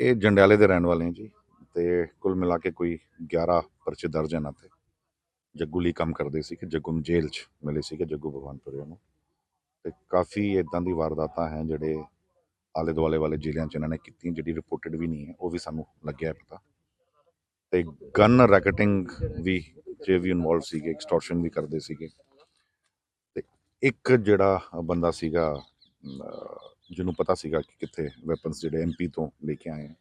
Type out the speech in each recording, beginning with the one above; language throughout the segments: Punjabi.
ਇਹ ਜੰਡਿਆਲੇ ਦੇ ਰਹਿਣ ਵਾਲੇ ਹੈ ਜੀ ਤੇ ਕੁੱਲ ਮਿਲਾ ਕੇ ਕੋਈ 11 ਪਰਚੇ ਦਰਜ ਹਨ ਤੇ। ਜੱਗੂ ਲਈ ਕੰਮ ਕਰਦੇ ਸੀ ਕਿ ਜੱਗੂ ਨੂੰ ਜੇਲ੍ਹ 'ਚ ਮਿਲੇ ਸੀ ਕਿ ਜੱਗੂ ਭਗਵਾਨਪੁਰੇ ਨੂੰ ਤੇ ਕਾਫੀ ਇਦਾਂ ਦੀ ਵਾਰਦਾਤਾਂ ਹੈ ਜਿਹੜੇ ਆਲੇ ਦੁਆਲੇ ਵਾਲੇ ਜ਼ਿਲ੍ਹਿਆਂ 'ਚ ਇਹਨਾਂ ਨੇ ਕੀਤੀਆਂ, ਜਿਹੜੀ ਰਿਪੋਰਟਡ ਵੀ ਨਹੀਂ ਹੈ, ਉਹ ਵੀ ਸਾਨੂੰ ਲੱਗਿਆ ਪਤਾ। ਤੇ ਗਨ ਰੈਕਟਿੰਗ ਵੀ ਜੇ ਵੀ ਇਨਵੋਲਵ ਸੀਗੇ ਐਕਸਟੋਰਸ਼ਨ ਵੀ ਕਰਦੇ ਸੀਗੇ। ਤੇ ਇੱਕ ਜਿਹੜਾ ਬੰਦਾ ਸੀਗਾ ਜਿਹਨੂੰ ਪਤਾ ਸੀਗਾ ਕਿ ਕਿੱਥੇ ਵੈਪਨਸ ਜਿਹੜੇ ਐਮਪੀ ਤੋਂ ਲੈ ਕੇ ਆਏ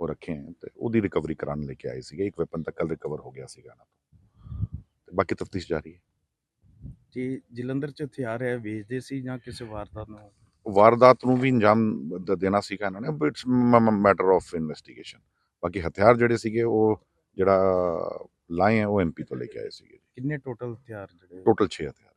ਉਹ ਰੱਖੇ ਹੈ ਤੇ ਉਹਦੀ ਰਿਕਵਰੀ ਕਰਾਉਣ ਲੈ ਕੇ ਆਏ ਸੀਗੇ। ਇੱਕ ਵੈਪਨ ਤਾਂ ਕੱਲ ਰਿਕਵਰ ਹੋ ਗਿਆ ਸੀਗਾ ਇਹਨਾਂ ਤੋਂ। ਬਾਕੀ ਤਫਤੀਸ਼ ਜਾਰੀ ਹੈ। ਜੀ ਜਲੰਧਰ ਚ ਹਥਿਆਰ ਹੈ ਵੇਚਦੇ ਸੀ ਜਾਂ ਕਿਸੇ ਵਾਰਦਾਤ ਨੂੰ? ਵਾਰਦਾਤ ਨੂੰ ਵੀ ਅੰਜਾਮ ਦ- ਦੇਣਾ ਸੀਗਾ ਇਹਨਾਂ ਨੇ ਇਟਸ ਮੈਟਰ ਆਫ ਇਨਵੈਸਟੀਗੇਸ਼ਨ ਬਾਕੀ ਹਥਿਆਰ ਜਿਹੜੇ ਸੀਗੇ ਉਹ ਜਿਹੜਾ ਲਾਏ ਹੈ ਉਹ ਐਮਪੀ ਤੋਂ ਲੈ ਕੇ ਆਏ ਸੀਗੇ ਕਿੰਨੇ ਟੋਟਲ ਹਥਿਆਰ ਜਿਹੜੇ? ਟੋਟਲ 6 ਹਥਿਆਰ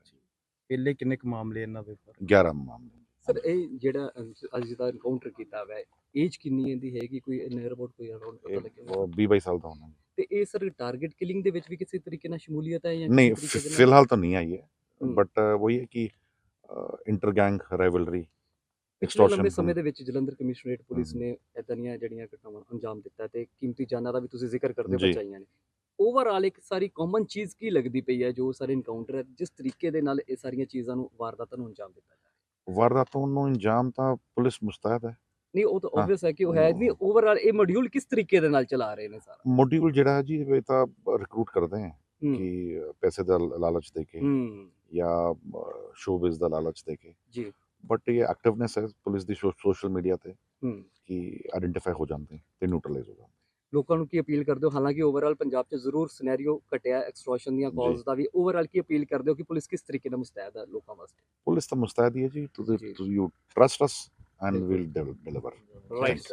ਪਹਿਲੇ ਕਿੰਨੇ ਕੁ ਮਾਮਲੇ ਇਹਨਾਂ ਦੇ ਉੱਪਰ? 11 ਮਾਮਲੇ। ਸਰ ਇਹ ਜਿਹੜਾ ਅੱਜ ਦਾ ਐਨਕਾਊਂਟਰ ਕੀਤਾ ਹੋਇਆ ਏਜ ਕਿੰਨੀ ਇਹਦੀ ਹੈਗੀ? ਕੋਈ ਨੀਅਰ ਅਬਾਊਟ ਕੋਈ ਅਰਾਊਂਡ ਪਤਾ ਲੱਗਿਆ? ਉਹ 20 22 ਸਾਲ ਦਾ ਹੋਣਾ ਤੇ ਇਹ ਸਰ ਟਾਰਗੇਟ ਕਿਲਿੰਗ ਦੇ ਵਿੱਚ ਵੀ ਕਿਸੇ ਤਰੀਕੇ ਨਾਲ ਸ਼ਮੂਲੀਅਤ ਹੈ ਜਾਂ ਨਹੀਂ ਫਿਲਹਾਲ ਤਾਂ ਨਹੀਂ ਆਈ ਹੈ। ਬਟ ਵਹੀ ਹੈ ਕਿ ਇੰਟਰ ਗੈਂਗ ਰਾਈਵਲਰੀ ਐਕਸਟੋਰਸ਼ਨ ਲੰਬੇ ਸਮੇਂ ਦੇ ਵਿੱਚ ਜਲੰਧਰ ਕਮਿਸ਼ਨਰੇਟ ਪੁਲਿਸ। ਨੇ ਇਦਾਂ ਦੀਆਂ ਜਿਹੜੀਆਂ ਘਟਨਾਵਾਂ ਅੰਜਾਮ ਦਿੱਤਾ ਤੇ ਕੀਮਤੀ ਜਾਨਾਂ ਦਾ ਵੀ ਤੁਸੀਂ ਜ਼ਿਕਰ ਕਰਦੇ। ਬਚਾਈਆਂ ਨੇ। ਓਵਰਆਲ ਇੱਕ ਸਾਰੀ ਕਾਮਨ ਚੀਜ਼ ਕੀ ਲੱਗਦੀ ਪਈ ਹੈ ਜੋ ਸਾਰੇ ਇਨਕਾਊਂਟਰ ਹੈ? ਜਿਸ ਤਰੀਕੇ ਦੇ ਨਾਲ ਇਹ ਸਾਰੀਆਂ ਚੀਜ਼ਾਂ ਨੂੰ ਵਾਰਦਾਤਾਂ ਨੂੰ ਅੰਜਾਮ ਦਿੱਤਾ ਵਾਰਦਾਤੋਂ ਨੂੰ ਅੰਜਾਮ ਤਾਂ ਪੁਲਿਸ ਮੁਸਤੈਦ ਹੈ। ਨਹੀਂ ਉਹ ਤਾਂ। ਆਬਵੀਅਸ ਹੈ ਕਿ ਉਹ ਹੈ ਨਹੀਂ ਓਵਰਆਲ ਇਹ ਮੋਡਿਊਲ ਕਿਸ ਤਰੀਕੇ ਦੇ ਨਾਲ ਚਲਾ ਰਹੇ ਨੇ ਸਾਰਾ? ਮੋਡਿਊਲ ਜਿਹੜਾ ਹੈ ਜੀ ਇਹ ਤਾਂ ਰਿਕਰੂਟ ਕਰਦੇ ਹਮ। ਕਿ ਪੈਸੇ ਦਾ ਲਾਲਚ ਦੇ ਕੇ ਜਾਂ ਸ਼ੋਬਿਜ਼ ਦਾ ਲਾਲਚ ਦੇ ਕੇ। ਜੀ। ਬਟ ਇਹ ਐਕਟਿਵਨੈਸ ਹੈ ਪੁਲਿਸ ਦੀ ਸੋਸ਼ਲ ਮੀਡੀਆ ਤੇ ਕਿ ਆਇਡੈਂਟੀਫਾਈ ਹੋ ਜਾਂਦੇ ਤੇ ਨਿਊਟਰਲਾਈਜ਼ ਹੋ ਜਾਂਦੇ। ਲੋਕਾਂ ਨੂੰ ਕੀ ਅਪੀਲ ਕਰਦੇ ਹੋ ਹਾਲਾਂਕਿ ਓਵਰਆਲ ਪੰਜਾਬ 'ਚ ਜ਼ਰੂਰ ਸਿਨੈਰੀਓ ਘਟਿਆ ਐਕਸਟ੍ਰੋਸ਼ਨ ਦੀਆਂ। ਕਾਲਸ ਦਾ ਵੀ ਓਵਰਆਲ ਕੀ ਅਪੀਲ ਕਰਦੇ ਹੋ ਕਿ ਪੁਲਿਸ ਕਿਸ ਤਰੀਕੇ ਨਾਲ ਮੁਸਤੈਦ ਹੈ ਲੋਕਾਂ ਵਾਸਤੇ ਪੁਲਿਸ ਤਾਂ ਮੁਸਤੈਦ ਹੀ ਹੈ ਜੀ। ਤੁਸੀਂ you trust us and. Will deliver right